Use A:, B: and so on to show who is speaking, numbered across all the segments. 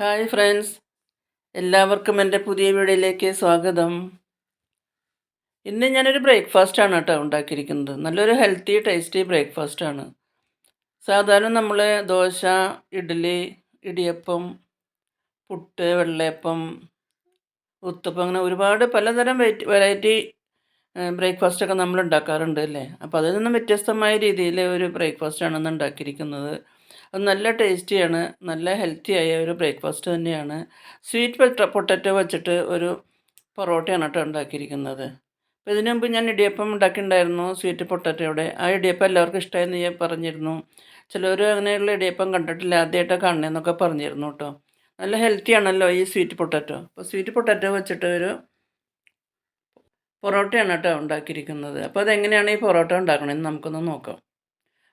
A: Hi friends. എല്ലാവർക്കും എന്റെ പുതിയ വീഡിയോയിലേക്ക് സ്വാഗതം. ഇന്ന് ഞാനൊരു ബ്രേക്ക്ഫാസ്റ്റാണ് കേട്ടോ ഉണ്ടാക്കിയിരിക്കുന്നത്. നല്ലൊരു ഹെൽത്തി ടേസ്റ്റി ബ്രേക്ക്ഫാസ്റ്റാണ് സാധാരണ നമ്മൾ ദോശ ഇഡ്ഡലി ഇടിയപ്പം പുട്ട് വെള്ളയപ്പം ഉത്തപ്പം അങ്ങനെ ഒരുപാട് പലതരം വെറൈറ്റി വെറൈറ്റി ബ്രേക്ക്ഫാസ്റ്റൊക്കെ നമ്മൾ ഉണ്ടാക്കാറുണ്ട് അല്ലേ? അപ്പോൾ അതിൽ നിന്നും വ്യത്യസ്തമായ രീതിയിൽ ഒരു ബ്രേക്ക്ഫാസ്റ്റാണ് ഇന്ന് ഉണ്ടാക്കിയിരിക്കുന്നത്. അത് നല്ല ടേസ്റ്റിയാണ് നല്ല ഹെൽത്തി ആയ ഒരു ബ്രേക്ക്ഫാസ്റ്റ് തന്നെയാണ്. സ്വീറ്റ് പൊട്ടറ്റോ വെച്ചിട്ട് ഒരു പൊറോട്ടയാണ് കേട്ടോ ഉണ്ടാക്കിയിരിക്കുന്നത്. അപ്പോൾ ഇതിനു മുമ്പ് ഞാൻ ഇടിയപ്പം ഉണ്ടാക്കിയിട്ടുണ്ടായിരുന്നു സ്വീറ്റ് പൊട്ടറ്റോയുടെ. ആ ഇടിയപ്പം എല്ലാവർക്കും ഇഷ്ടമായെന്ന് ഞാൻ പറഞ്ഞിരുന്നു. ചിലർ അങ്ങനെയുള്ള ഇടിയപ്പം കണ്ടിട്ടില്ല ആദ്യമായിട്ടാണ് കാണണമെന്നൊക്കെ പറഞ്ഞിരുന്നു കേട്ടോ. നല്ല ഹെൽത്തി ആണല്ലോ ഈ സ്വീറ്റ് പൊട്ടറ്റോ. അപ്പോൾ സ്വീറ്റ് പൊട്ടറ്റോ വെച്ചിട്ട് ഒരു പൊറോട്ടയാണ് കേട്ടോ ഉണ്ടാക്കിയിരിക്കുന്നത്. അപ്പോൾ അതെങ്ങനെയാണ് ഈ പൊറോട്ട ഉണ്ടാക്കണമെന്ന് നമുക്കൊന്ന് നോക്കാം.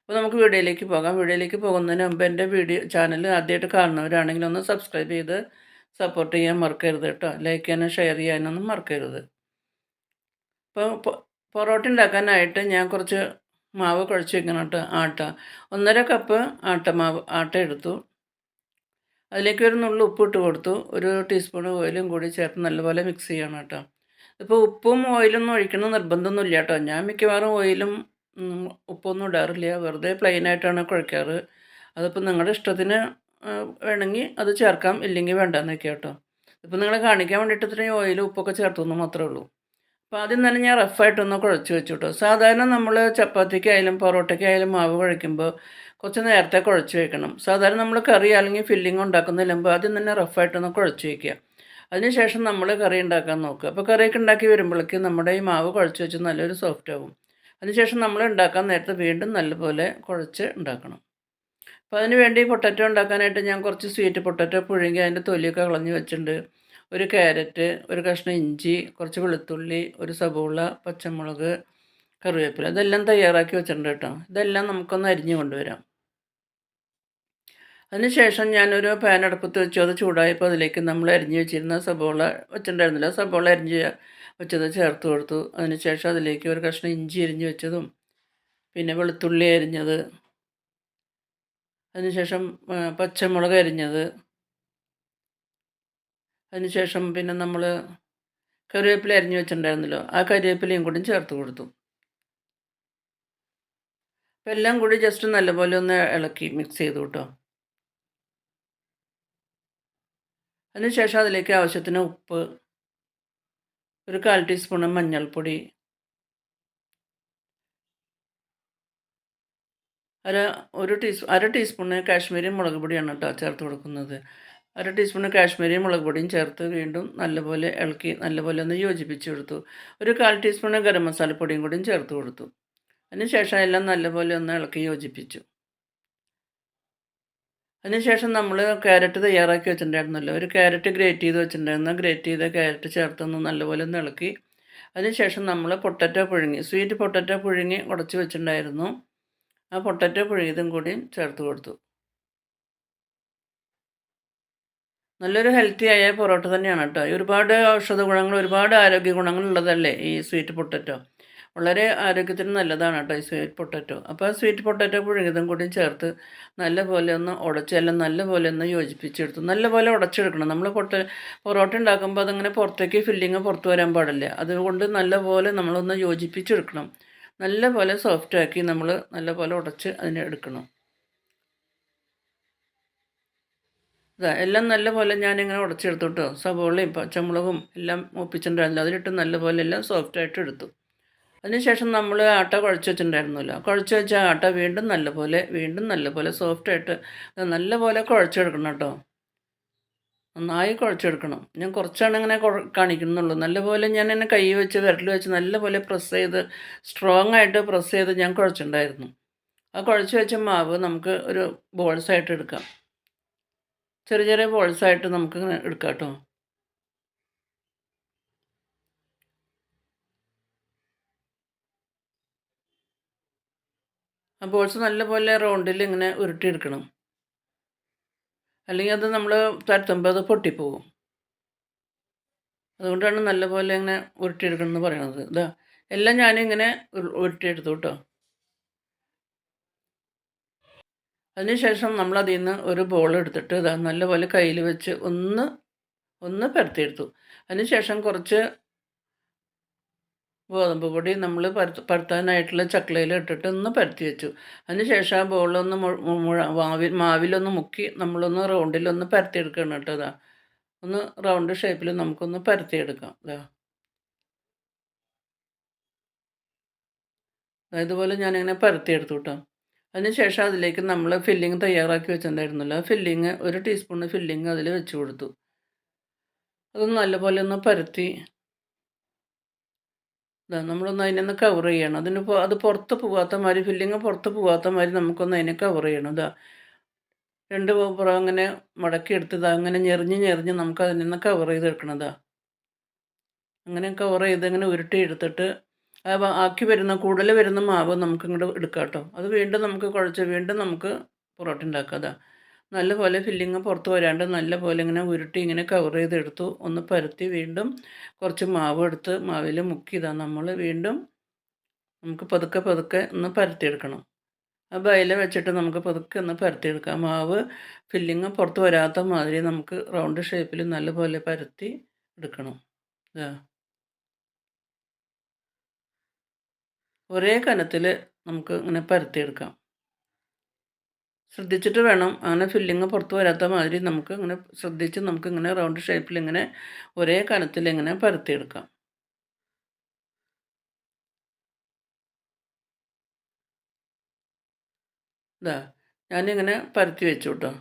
A: അപ്പോൾ നമുക്ക് വീഡിയോയിലേക്ക് പോകാം. വീഡിയോയിലേക്ക് പോകുന്നതിന് മുമ്പ് എന്റെ വീഡിയോ ചാനൽ ആദ്യമായിട്ട് കാണുന്നവരാണെങ്കിൽ ഒന്ന് സബ്സ്ക്രൈബ് ചെയ്ത് സപ്പോർട്ട് ചെയ്യാൻ മറക്കരുത് കേട്ടോ. ലൈക്ക് ചെയ്യാനും ഷെയർ ചെയ്യാനൊന്നും മറക്കരുത്. അപ്പോൾ പൊറോട്ട ഉണ്ടാക്കാനായിട്ട് ഞാൻ കുറച്ച് മാവ് കുഴച്ച് വെക്കണം കേട്ടോ ആട്ട. ഒന്നര കപ്പ് ആട്ട മാവ് ആട്ട എടുത്തു. അതിലേക്ക് ഒരു നുള്ളു ഉപ്പ് ഇട്ട് കൊടുത്തു. ഒരു ടീസ്പൂൺ ഓയിലും കൂടി ചേർത്ത് നല്ലപോലെ മിക്സ് ചെയ്യണം കേട്ടോ. ഇപ്പോൾ ഉപ്പും ഓയിലൊന്നും ഒഴിക്കണം നിർബന്ധമൊന്നുമില്ല കേട്ടോ. ഞാൻ മിക്കവാറും ഓയിലും ഉപ്പൊന്നും ഇടാറില്ല. വെറുതെ പ്ലെയിനായിട്ടാണ് കുഴയ്ക്കാറ് അതിപ്പോൾ നിങ്ങളുടെ ഇഷ്ടത്തിന് വേണമെങ്കിൽ അത് ചേർക്കാം. ഇല്ലെങ്കിൽ വേണ്ടെന്ന് വെക്കാം കേട്ടോ. ഇപ്പോൾ നിങ്ങൾ കാണിക്കാൻ വേണ്ടിയിട്ട് ഇത്രയും ഓയിൽ ഉപ്പൊക്കെ ചേർത്തു മാത്രമേ ഉള്ളൂ. അപ്പോൾ ആദ്യം തന്നെ ഞാൻ റഫായിട്ടൊന്ന് കുഴച്ച് വെച്ചു കേട്ടോ സാധാരണ നമ്മൾ ചപ്പാത്തിക്കായാലും പൊറോട്ടയ്ക്കായാലും മാവ് കുഴയ്ക്കുമ്പോൾ കുറച്ച് നേരത്തെ കുഴച്ച് വയ്ക്കണം സാധാരണ നമ്മൾ കറി അല്ലെങ്കിൽ ഫില്ലിംഗ് ഉണ്ടാക്കുന്നതിന് മുമ്പ് ആദ്യം തന്നെ റഫായിട്ടൊന്ന് കുഴച്ച് വയ്ക്കുക അതിനുശേഷം നമ്മൾ കറി ഉണ്ടാക്കാൻ നോക്കുക. അപ്പോൾ കറിയൊക്കെ ഉണ്ടാക്കി വരുമ്പോഴേക്കും നമ്മുടെ ഈ മാവ് കുഴച്ച് വെച്ച് നല്ലൊരു സോഫ്റ്റ് ആവും. അതിനുശേഷം നമ്മൾ ഉണ്ടാക്കാൻ നേരത്തെ വീണ്ടും നല്ലപോലെ കുഴച്ച് ഉണ്ടാക്കണം. അപ്പോൾ അതിന് വേണ്ടി പൊട്ടറ്റോ ഉണ്ടാക്കാനായിട്ട് ഞാൻ കുറച്ച് സ്വീറ്റ് പൊട്ടറ്റോ പുഴുങ്ങി അതിന്റെ തൊലിയൊക്കെ കളഞ്ഞ് വെച്ചിട്ടുണ്ട്. ഒരു ക്യാരറ്റ് ഒരു കഷ്ണം ഇഞ്ചി കുറച്ച് വെളുത്തുള്ളി ഒരു സബോള പച്ചമുളക് കറിവേപ്പില ഇതെല്ലാം തയ്യാറാക്കി വെച്ചിട്ടുണ്ട് കേട്ടോ. ഇതെല്ലാം നമുക്കൊന്ന് അരിഞ്ഞു കൊണ്ടുവരാം. അതിനുശേഷം ഞാനൊരു പാൻ അടുപ്പത്ത് വെച്ചു. അത് ചൂടായപ്പോൾ അതിലേക്ക് നമ്മൾ അരിഞ്ഞു വെച്ചിരുന്ന സബോള വെച്ചിട്ടുണ്ടായിരുന്നില്ല. സബോള അരിഞ്ഞ് വെച്ചത് ചേർത്ത് കൊടുത്തു. അതിനുശേഷം അതിലേക്ക് ഒരു കഷ്ണം ഇഞ്ചി അരിഞ്ഞ് വെച്ചതും പിന്നെ വെളുത്തുള്ളി അരിഞ്ഞത് അതിനുശേഷം പച്ചമുളക് അരിഞ്ഞത് അതിനുശേഷം പിന്നെ നമ്മൾ കറിവേപ്പില അരിഞ്ഞ് വെച്ചിട്ടുണ്ടായിരുന്നല്ലോ ആ കറിവേപ്പിലയും കൂടി ചേർത്ത് കൊടുത്തു. അപ്പം എല്ലാം കൂടി ജസ്റ്റ് നല്ലപോലെ ഒന്ന് ഇളക്കി മിക്സ് ചെയ്തു കേട്ടോ അതിനുശേഷം അതിലേക്ക് ആവശ്യത്തിന് ഉപ്പ് ഒരു കാൽ ടീസ്പൂണ് മഞ്ഞൾപ്പൊടി. അര ഒരു ടീസ്പൂ അര ടീസ്പൂണ് കാശ്മീരി മുളക് പൊടിയാണ് കേട്ടോ ചേർത്ത് കൊടുക്കുന്നത്. അര ടീസ്പൂണ് കാശ്മീരി മുളക് പൊടിയും ചേർത്ത് വീണ്ടും നല്ലപോലെ ഇളക്കി നല്ലപോലെ ഒന്ന് യോജിപ്പിച്ച് കൊടുത്തു. ഒരു കാൽ ടീസ്പൂണ് ഗരം മസാലപ്പൊടിയും കൂടിയും ചേർത്ത് കൊടുത്തു. അതിന് ശേഷം എല്ലാം നല്ലപോലെ ഒന്ന് ഇളക്കി യോജിപ്പിച്ചു. അതിനുശേഷം നമ്മൾ ക്യാരറ്റ് തയ്യാറാക്കി വെച്ചിട്ടുണ്ടായിരുന്നല്ലോ. ഒരു ക്യാരറ്റ് ഗ്രേറ്റ് ചെയ്ത് വെച്ചിട്ടുണ്ടായിരുന്നു. ഗ്രേറ്റ് ചെയ്ത ക്യാരറ്റ് ചേർത്തൊന്ന് നല്ലപോലെ ഒന്ന് ഇളക്കി. അതിനുശേഷം നമ്മൾ പൊട്ടറ്റോ പുഴുങ്ങി സ്വീറ്റ് പൊട്ടറ്റോ പുഴുങ്ങി ഉടച്ച് വെച്ചിട്ടുണ്ടായിരുന്നു. ആ പൊട്ടറ്റോ പുഴുങ്ങിയതും കൂടി ചേർത്ത് കൊടുത്തു. നല്ലൊരു ഹെൽത്തി ആയ പൊറോട്ട തന്നെയാണ് കേട്ടോ. ഒരുപാട് ഔഷധ ഗുണങ്ങൾ ഒരുപാട് ആരോഗ്യ ഗുണങ്ങളുള്ളതല്ലേ ഈ സ്വീറ്റ് പൊട്ടറ്റോ വളരെ ആരോഗ്യത്തിന് നല്ലതാണ് കേട്ടോ ഈ സ്വീറ്റ് പൊട്ടറ്റോ. അപ്പോൾ സ്വീറ്റ് പൊട്ടറ്റോ പുഴുങ്ങിയതും കൂടി ചേർത്ത് നല്ലപോലെ ഒന്ന് ഉടച്ചെല്ലാം നല്ലപോലെ ഒന്ന് യോജിപ്പിച്ചെടുത്തു. നല്ലപോലെ ഉടച്ചെടുക്കണം. നമ്മൾ പൊട്ട പൊറോട്ട ഉണ്ടാക്കുമ്പോൾ അതങ്ങനെ പുറത്തേക്ക് ഫില്ലിങ് പുറത്ത് വരാൻ പാടില്ല. അതുകൊണ്ട് നല്ലപോലെ നമ്മളൊന്ന് യോജിപ്പിച്ചെടുക്കണം. നല്ലപോലെ സോഫ്റ്റാക്കി നമ്മൾ നല്ലപോലെ ഉടച്ച് അതിനെ എടുക്കണം. ഇതാ എല്ലാം നല്ലപോലെ ഞാനിങ്ങനെ ഉടച്ചെടുത്തു കേട്ടോ. സവോളയും പച്ചമുളകും എല്ലാം ഒപ്പിച്ചിട്ടുണ്ടായിരുന്നു അതിലിട്ട് നല്ലപോലെ എല്ലാം സോഫ്റ്റായിട്ട് എടുത്തു. അതിനുശേഷം നമ്മൾ ആട്ട കുഴച്ച് വെച്ചിട്ടുണ്ടായിരുന്നല്ലോ. കുഴച്ച് വെച്ച ആട്ട വീണ്ടും നല്ലപോലെ വീണ്ടും നല്ലപോലെ സോഫ്റ്റായിട്ട് നല്ലപോലെ കുഴച്ചെടുക്കണം കേട്ടോ. നന്നായി കുഴച്ചെടുക്കണം. ഞാൻ കുറച്ചാണ് ഇങ്ങനെ കാണിക്കുന്നുള്ളൂ. നല്ലപോലെ ഞാൻ എന്നെ കൈ വെച്ച് വിരൽ വെച്ച് നല്ലപോലെ പ്രസ് ചെയ്ത് സ്ട്രോങ് ആയിട്ട് പ്രസ് ചെയ്ത് ഞാൻ കുഴച്ചിട്ടുണ്ടായിരുന്നു. ആ കുഴച്ച് വെച്ച മാവ് നമുക്ക് ഒരു ബോൾസായിട്ട് എടുക്കാം. ചെറിയ ചെറിയ ബോൾസായിട്ട് നമുക്ക് എടുക്കാം കേട്ടോ. ആ ബോൾസ് നല്ലപോലെ റൗണ്ടിൽ ഇങ്ങനെ ഉരുട്ടിയെടുക്കണം. അല്ലെങ്കിൽ അത് നമ്മൾ തരത്തുമ്പോൾ അത് പൊട്ടിപ്പോവും. അതുകൊണ്ടാണ് നല്ലപോലെ ഇങ്ങനെ ഉരുട്ടിയെടുക്കണം എന്ന് പറയുന്നത്. ഇതാ എല്ലാം ഞാനിങ്ങനെ ഉരുട്ടിയെടുത്തു കേട്ടോ. അതിനുശേഷം നമ്മൾ അതിൽ നിന്ന് ഒരു ബോൾ എടുത്തിട്ട് ഇതാ നല്ലപോലെ കയ്യിൽ വെച്ച് ഒന്ന് ഒന്ന് പരത്തിയെടുത്തു. അതിനുശേഷം കുറച്ച് ഗോതമ്പ് പൊടി നമ്മൾ പരത്ത് പരത്താനായിട്ടുള്ള ചക്ലയിൽ ഇട്ടിട്ട് ഒന്ന് പരത്തി വെച്ചു. അതിനുശേഷം ആ ബോളൊന്ന് മാവിൽ മാവിലൊന്ന് മുക്കി നമ്മളൊന്ന് റൗണ്ടിലൊന്ന് പരത്തിയെടുക്കണം കേട്ടോ അതാ ഒന്ന് റൗണ്ട് ഷേപ്പിൽ നമുക്കൊന്ന് പരത്തിയെടുക്കാം അതാ ഇതുപോലെ ഞാനിങ്ങനെ പരത്തിയെടുത്തു കേട്ടോ. അതിനുശേഷം അതിലേക്ക് നമ്മൾ ഫില്ലിങ് തയ്യാറാക്കി വെച്ചിട്ടുണ്ടായിരുന്നല്ലോ ഫില്ലിങ് ഒരു ടീസ്പൂൺ ഫില്ലിങ് അതിൽ വെച്ച് കൊടുത്തു. അതൊന്ന് നല്ലപോലെ ഒന്ന് പരത്തി നമ്മളൊന്ന് അതിനൊന്ന് കവർ ചെയ്യണം. അതിന് അത് പുറത്ത് പോകാത്ത മാതിരി ഫില്ലിങ് പുറത്ത് പോകാത്ത മാതിരി നമുക്കൊന്ന് അതിനെ കവർ ചെയ്യണം. ഇതാ രണ്ട് പുറം അങ്ങനെ മടക്കി എടുത്തതാ അങ്ങനെ ഞെറിഞ്ഞ് ഞെറിഞ്ഞ് നമുക്ക് അതിനെ നിന്ന് കവർ ചെയ്തെടുക്കണതാ അങ്ങനെ കവർ ചെയ്ത് ഇങ്ങനെ ഉരുട്ടി എടുത്തിട്ട് ആക്കി വരുന്ന കൂടുതൽ വരുന്ന മാവ് നമുക്ക് ഇങ്ങോട്ട് എടുക്കാം കേട്ടോ. അത് വീണ്ടും നമുക്ക് കുഴച്ച് വീണ്ടും നമുക്ക് പൊറോട്ട ഉണ്ടാക്കാം. നല്ലപോലെ ഫില്ലിങ് പുറത്ത് വരാണ്ട് നല്ലപോലെ ഇങ്ങനെ ഉരുട്ടി ഇങ്ങനെ കവർ ചെയ്തെടുത്തു. ഒന്ന് പരത്തി വീണ്ടും കുറച്ച് മാവ് എടുത്ത് മാവിൽ മുക്കിയതാ നമ്മൾ വീണ്ടും നമുക്ക് പതുക്കെ പതുക്കെ ഒന്ന് പരത്തിയെടുക്കണം. ആ ബയല വെച്ചിട്ട് നമുക്ക് പതുക്കെ ഒന്ന് പരത്തിയെടുക്കാം. മാവ് ഫില്ലിങ് പുറത്ത് വരാത്ത മാതിരി നമുക്ക് റൗണ്ട് ഷേപ്പിൽ നല്ലപോലെ പരത്തി എടുക്കണം. ഇതാ. ഒരേ കനത്തിൽ നമുക്ക് ഇങ്ങനെ പരത്തിയെടുക്കാം. ശ്രദ്ധിച്ചിട്ട് വേണം. അങ്ങനെ ഫില്ലിങ് പുറത്ത് വരാത്ത മാതിരി നമുക്ക് ഇങ്ങനെ ശ്രദ്ധിച്ച് നമുക്ക് ഇങ്ങനെ റൗണ്ട് ഷേപ്പിൽ ഇങ്ങനെ ഒരേ കനത്തിൽ ഇങ്ങനെ പരത്തിയെടുക്കാം. ഇതാ ഞാനിങ്ങനെ പരത്തി വെച്ചു കേട്ടോ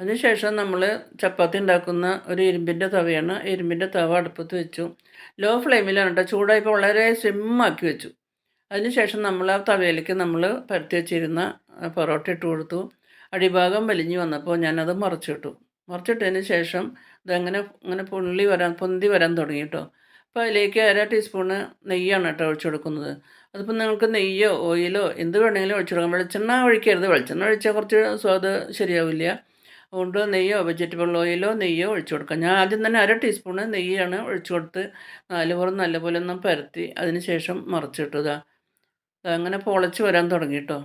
A: അതിനുശേഷം നമ്മൾ ചപ്പാത്തി ഉണ്ടാക്കുന്ന ഒരു ഇരുമ്പിന്റെ തവയാണ്. ഇരുമ്പിന്റെ തവ അടുപ്പത്ത് വെച്ചു. ലോ ഫ്ലെയിമിലാണ് കേട്ടോ ചൂടായപ്പോൾ വളരെ സിമ്മാക്കി വെച്ചു. അതിനുശേഷം നമ്മൾ ആ തവയിലേക്ക് നമ്മൾ പരത്തി വെച്ചിരുന്ന പൊറോട്ട ഇട്ട് കൊടുത്തു. അടിഭാഗം വലിഞ്ഞു വന്നപ്പോൾ ഞാനത് മറിച്ചിട്ടു. മറിച്ചിട്ടതിന് ശേഷം ഇതങ്ങനെ ഇങ്ങനെ പുള്ളി വരാൻ പൊന്തി വരാൻ തുടങ്ങി കേട്ടോ അപ്പോൾ അതിലേക്ക് അര ടീസ്പൂണ് നെയ്യാണ് കേട്ടോ ഒഴിച്ചു കൊടുക്കുന്നത്. അതിപ്പോൾ നിങ്ങൾക്ക് നെയ്യോ ഓയിലോ എന്ത് വേണമെങ്കിലും ഒഴിച്ചു കൊടുക്കാം. വെളിച്ചെണ്ണ ഒഴിക്കരുത്. വെളിച്ചെണ്ണ ഒഴിച്ചാൽ കുറച്ച് സ്വാദ് ശരിയാവില്ല. അതുകൊണ്ട് നെയ്യോ വെജിറ്റബിൾ ഓയിലോ നെയ്യോ ഒഴിച്ചു കൊടുക്കാം. ഞാൻ ആദ്യം തന്നെ അര ടീസ്പൂണ് നെയ്യാണ് ഒഴിച്ചു കൊടുത്ത് നാല് പുറം നല്ലപോലെ ഒന്ന് പരത്തി അതിന് ശേഷം മറിച്ചിട്ടതാണ് അങ്ങനെ പൊളച്ച് വരാൻ തുടങ്ങി കേട്ടോ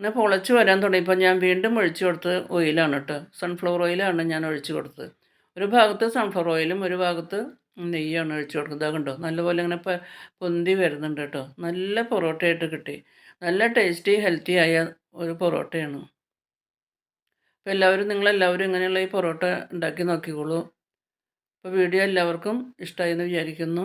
A: അങ്ങനെ പൊളച്ച് വരാൻ തുടങ്ങിയപ്പോൾ ഞാൻ വീണ്ടും ഒഴിച്ചു കൊടുത്ത് ഓയിലാണ് കേട്ടോ സൺഫ്ലവർ ഓയിലാണ് ഞാൻ ഒഴിച്ചു കൊടുത്തത്. ഒരു ഭാഗത്ത് സൺഫ്ലവർ ഓയിലും ഒരു ഭാഗത്ത് നെയ്യാണ് ഒഴിച്ചു കൊടുക്കുന്നത്. കണ്ടോ? നല്ലപോലെ ഇങ്ങനെ പൊന്തി വരുന്നുണ്ട് കേട്ടോ നല്ല പൊറോട്ടയായിട്ട് കിട്ടി. നല്ല ടേസ്റ്റി ഹെൽത്തി ആയ ഒരു പൊറോട്ടയാണ്. അപ്പോൾ എല്ലാവരും നിങ്ങളെല്ലാവരും ഇങ്ങനെയുള്ള ഈ പൊറോട്ട ഉണ്ടാക്കി നോക്കിക്കോളൂ. അപ്പോൾ വീഡിയോ എല്ലാവർക്കും ഇഷ്ടമായി എന്ന് വിചാരിക്കുന്നു.